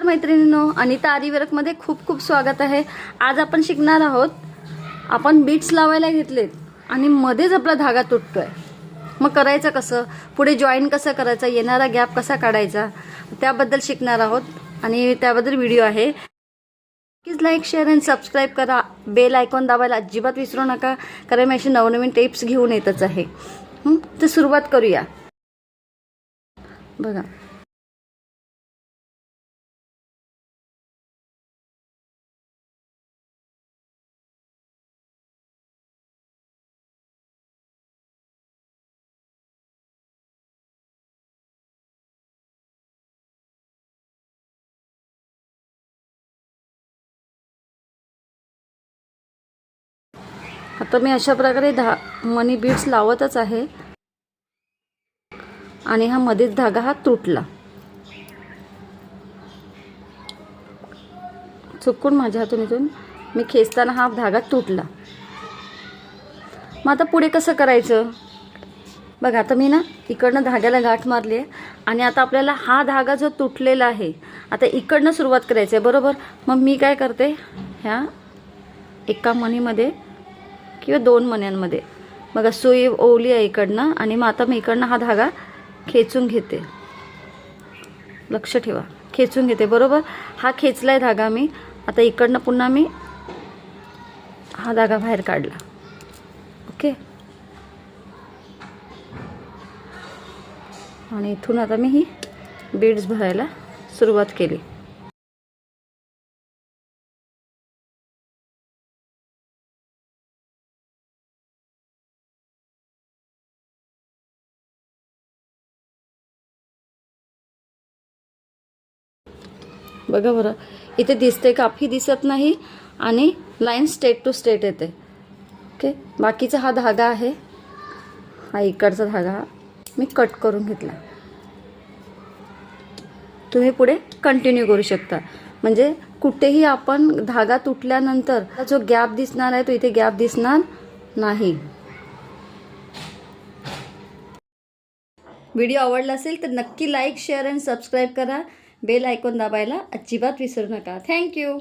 तर मैत्रिणींनो अनिता आरीवर्कमध्ये खूप खूप स्वागत आहे. आज आपण शिकणार आहोत आपण बीट्स लावायला घेतलेत आणि मध्येच आपला धागा तुटतोय. मग करायचं कसं? पुढे जॉईन कसं करायचं? येणारा गॅप कसा काढायचा? त्याबद्दल शिकणार आहोत आणि त्याबद्दल व्हिडिओ आहे. Please like share and subscribe करा. बेल आयकॉन दाबायला अजिबात विसरू नका कारण मी अशी नवनवीन टिप्स घेऊन येतच आहे. तर सुरुवात करूया. बघा. आता मी अशा प्रकारे धा मनी बीड्स लावतच आहे. आणि हा मध्येच धागा हा तुटला. चुकून माझ्या हातून इथून मी खेचताना हा धागा तुटला. मग आता पुढे कसं करायचं? बघा आता मी ना इकडनं धाग्याला गाठ मारली आहे आणि आता आपल्याला हा धागा जो तुटलेला आहे आता इकडनं सुरुवात करायची आहे बरोबर? मग मी काय करते? ह्या एका मनीमध्ये किंवा दोन मण्यांमध्ये. बघा सुई ओवली आहे इकडनं आणि मग आता मी इकडनं हा धागा खेचून घेते. लक्ष ठेवा. खेचून घेते. बरोबर? हा खेचलाय धागा मी. आता इकडनं पुन्हा मी हा धागा बाहेर काढला. ओके? आणि इथून आता मी ही बीड्स भरायला सुरुवात केली. बघा बरं. इथे दिसते काफी दिसत नाही आणि लाईन स्टेट टू स्टेट येते. ओके बाकीचा हा धागा आहे. हा इकडचा धागा. हा मी कट करून घेतला. तुम्ही पुढे कंटिन्यू करू शकता. म्हणजे कुठेही आपण धागा तुटल्यानंतर जो गॅप दिसणार आहे तो इथे गॅप दिसणार नाही. व्हिडिओ आवडला असेल तर नक्की लाईक शेअर अँड सबस्क्राईब करा. बेल ऐकून दाबायला अजिबात विसरू नका. थँक्यू